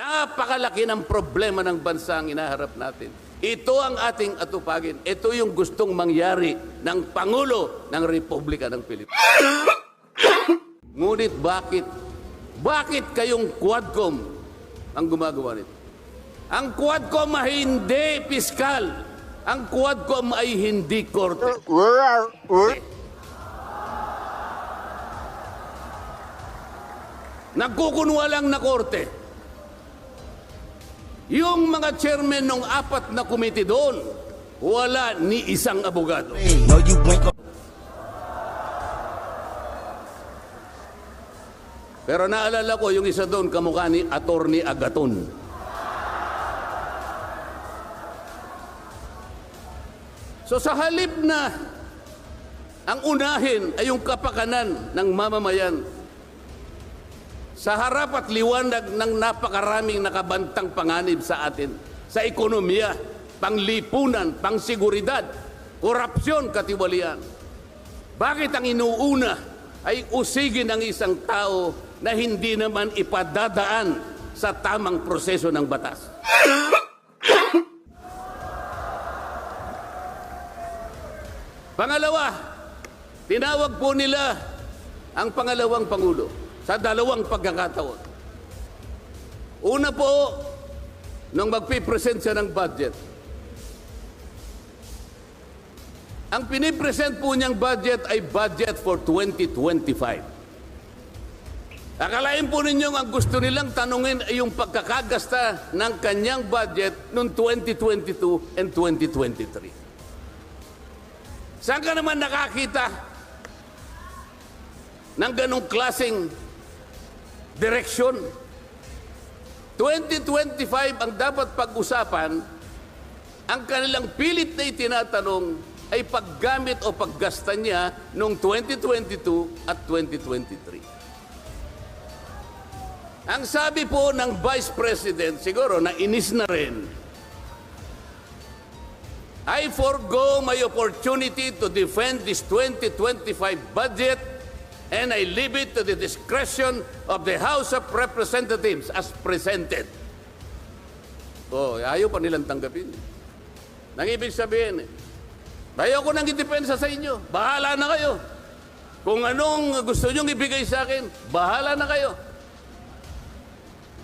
Napakalaki ng problema ng bansa ang inaharap natin. Ito ang ating atupagin. Ito yung gustong mangyari ng Pangulo ng Republika ng Pilipinas. Ngunit bakit? Bakit kayong Quadcom ang gumagawa nito? Ang Quadcom ay hindi piskal. Ang Quadcom ay hindi korte. Nagkukunwa lang na korte. Yung mga chairman ng apat na komite doon, wala ni isang abogado. Pero naalala ko yung isa doon kamukha ni Attorney Agaton. So sa halip na ang unahin ay yung kapakanan ng mamamayan sa harap at liwanag ng napakaraming nakabantang panganib sa atin, sa ekonomiya, panglipunan, pangsiguridad, korupsyon, katiwalian. Bakit ang inuuna ay usigin ng isang tao na hindi naman ipadadaan sa tamang proseso ng batas? Pangalawa, tinawag po nila ang pangalawang Pangulo sa dalawang pagkakataon. Una po, nung magpipresent siya ng budget, ang pinipresent po niyang budget ay budget for 2025. Akalain po ninyong ang gusto nilang tanungin ay yung pagkakagasta ng kanyang budget noong 2022 and 2023. Saan ka naman nakakita ng ganong klaseng direksyon? 2025 ang dapat pag-usapan, ang kanilang pilit na itinatanong ay paggamit o paggasta niya noong 2022 at 2023. Ang sabi po ng Vice President, siguro na inis na rin, I forgo my opportunity to defend this 2025 budget and I leave it to the discretion of the House of Representatives as presented. Oh, ayaw pa nilang tanggapin. Nang ibig sabihin, ayaw ko nang idepensa sa inyo. Bahala na kayo. Kung anong gusto nyong ibigay sa akin, bahala na kayo.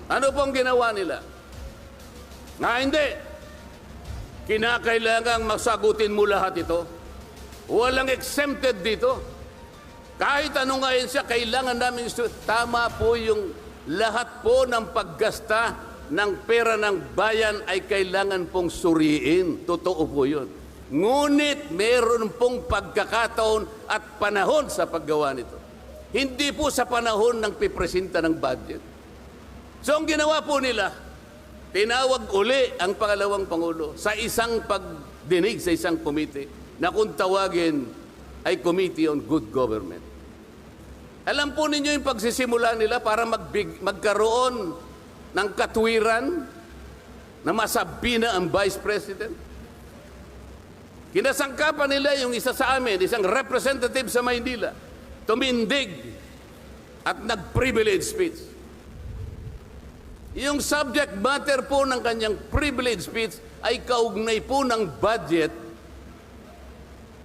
Ano pong ginawa nila? Na hindi. Kinakailangang masagutin mo lahat ito. Walang exempted dito. Kahit ano nga yun siya, kailangan namin Tama po yung lahat po ng paggasta ng pera ng bayan ay kailangan pong suriin. Totoo po yun. Ngunit meron pong pagkakataon at panahon sa paggawa nito. Hindi po sa panahon ng pipresenta ng budget. So ang ginawa po nila, tinawag uli ang pangalawang Pangulo sa isang pagdinig sa isang komite na kung tawagin ay Committee on Good Government. Alam po ninyo yung pagsisimula nila para magbig, magkaroon ng katwiran na masabi na ang Vice President? Kinasangkapan nila yung isa sa amin, isang representative sa Maynila, tumindig at nag-privilege speech. Yung subject matter po ng kanyang privilege speech ay kaugnay po ng budget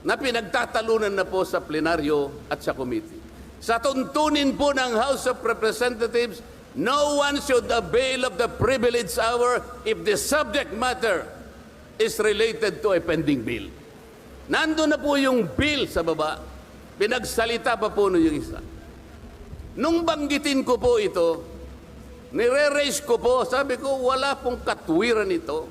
na pinagtatalunan na po sa plenaryo at sa committee. Sa tuntunin po ng House of Representatives, no one should avail of the privilege hour if the subject matter is related to a pending bill. Nando na po yung bill sa baba. Pinagsalita pa po yung isa. Nung banggitin ko po ito, nire-raise ko po, sabi ko, wala pong katwiran ito.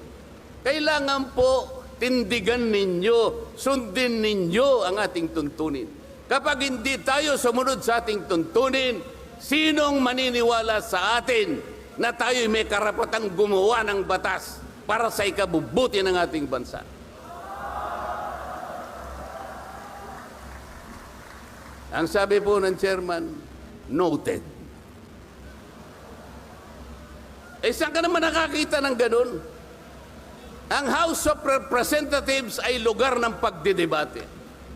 Kailangan po tindigan ninyo, sundin ninyo ang ating tuntunin. Kapag hindi tayo sumunod sa ating tuntunin, sinong maniniwala sa atin na tayo may karapatang gumawa ng batas para sa ikabubuti ng ating bansa? Ang sabi po ng chairman, noted. Eh, saan ka naman nakakita ng ganun? Ang House of Representatives ay lugar ng pagdidebate.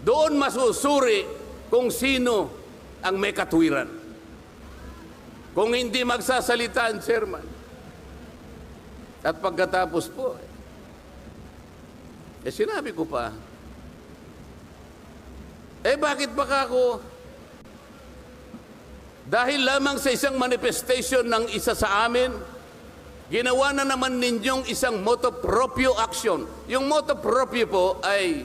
Doon masusuri kung sino ang may katwiran. Kung hindi magsasalita ang chairman, At pagkatapos po, eh sinabi ko pa, eh bakit baka ako, dahil lamang sa isang manifestation ng isa sa amin, ginawa na naman ninyong isang moto proprio action. Yung moto proprio po ay,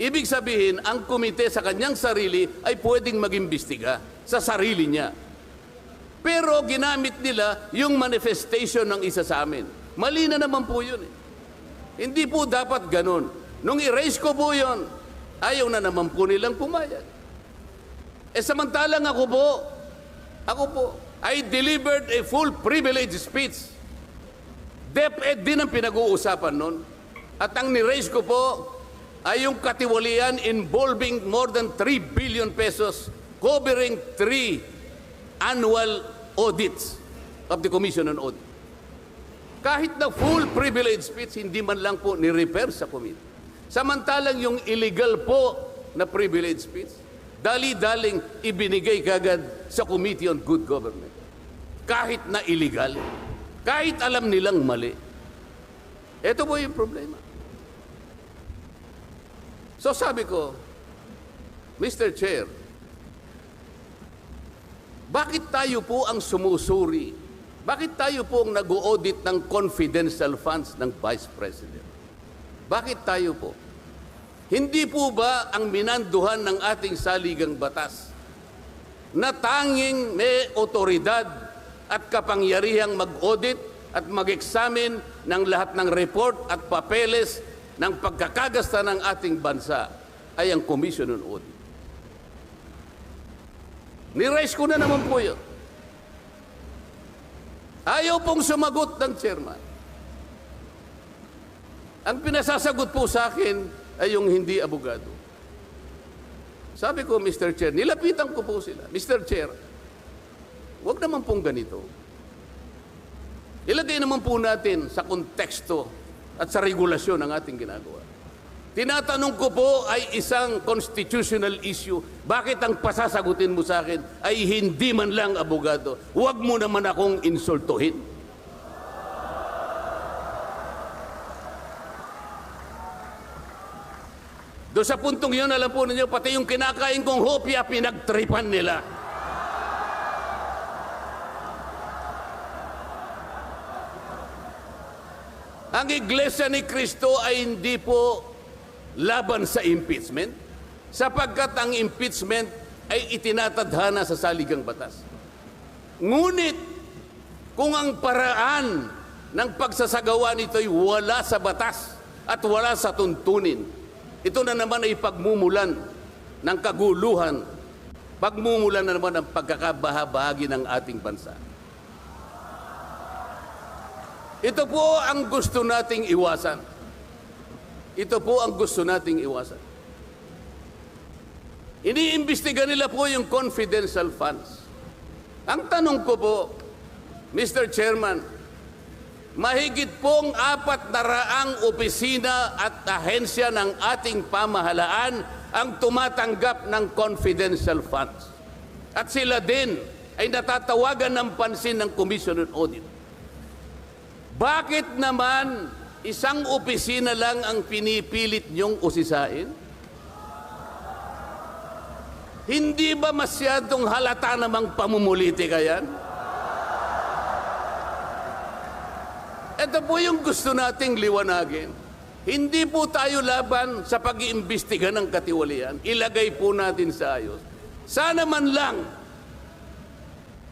ibig sabihin, ang komite sa kanyang sarili ay pwedeng mag-imbestiga sa sarili niya. Pero ginamit nila yung manifestation ng isa sa amin. Mali na naman po yun. Eh. Hindi po dapat ganun. Nung erase ko po yun, ayaw na naman po nilang pumayag. Eh samantalang ako po, ako po, I delivered a full privilege speech. DepEd din ang pinag-uusapan nun. At ang ni-raise ko po ay yung katiwalian involving more than 3 billion pesos covering three annual audits of the Commission on Audit. Kahit na full privilege speech, hindi man lang po ni-repair sa committee. Samantalang yung illegal po na privilege speech, dali-daling ibinigay kagad sa Committee on Good Government. Kahit na illegal, kahit alam nilang mali. Ito po yung problema. So sabi ko, Mr. Chair, bakit tayo po ang sumusuri? Bakit tayo po ang nag-audit ng confidential funds ng Vice President? Bakit tayo po? Hindi po ba ang minanduhan ng ating saligang batas na tanging may otoridad at kapangyarihang mag-audit at mag-examine ng lahat ng report at papeles ng pagkakagasta ng ating bansa ay ang Commission on Audit. Ni-raise ko na naman po yun. Ayaw pong sumagot ng chairman. Ang pinasasagot po sa akin ay yung hindi abogado. Sabi ko, Mr. Chair, nilapitan ko po sila. Mr. Chair, huwag naman pong ganito. Ilagay naman po natin sa konteksto at sa regulasyon ng ating ginagawa. Tinatanong ko po ay isang constitutional issue. Bakit ang pasasagutin mo sa akin ay hindi man lang abogado? Huwag mo naman akong insultuhin. Doon sa puntong yun, alam po ninyo, pati yung kinakain kong hopya, pinagtripan nila. Ang Iglesia ni Kristo ay hindi po laban sa impeachment, sapagkat ang impeachment ay itinatadhana sa saligang batas. Ngunit, kung ang paraan ng pagsasagawa nito ay wala sa batas at wala sa tuntunin, ito na naman ay pagmumulan ng kaguluhan, pagmumulan na naman ng pagkakabahabahagi ng ating bansa. Ito po ang gusto nating iwasan. Ito po ang gusto nating iwasan. Iniimbestiga nila po yung confidential funds. Ang tanong ko po, Mr. Chairman, mahigit pong apat na raang opisina at ahensya ng ating pamahalaan ang tumatanggap ng confidential funds. At sila din ay natatawagan ng pansin ng Commission on Audit. Bakit naman isang opisina lang ang pinipilit niyong usisain? Hindi ba masyadong halata namang pamumuliti ka yan? Ito po yung gusto nating liwanagin. Hindi po tayo laban sa pag-iimbestiga ng katiwalian. Ilagay po natin sa ayos. Sana man lang,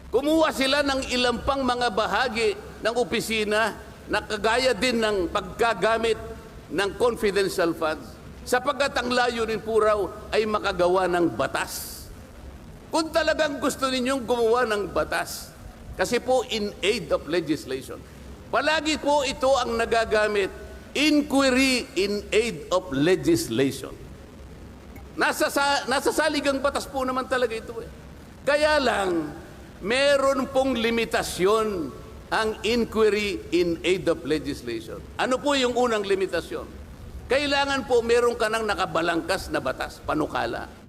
kumuha sila ng ilang pang mga bahagi ng opisina na kagaya din ng pagkagamit ng confidential funds sapagkat ang layunin po raw ay makagawa ng batas. Kung talagang gusto ninyong gumawa ng batas, kasi po in aid of legislation, palagi po ito ang nagagamit, inquiry in aid of legislation. Nasa, sa, nasa saligang batas po naman talaga ito eh. Kaya lang, meron pong limitasyon ang inquiry in aid of legislation. Ano po yung unang limitasyon? Kailangan po meron ka ng nakabalangkas na batas, panukala.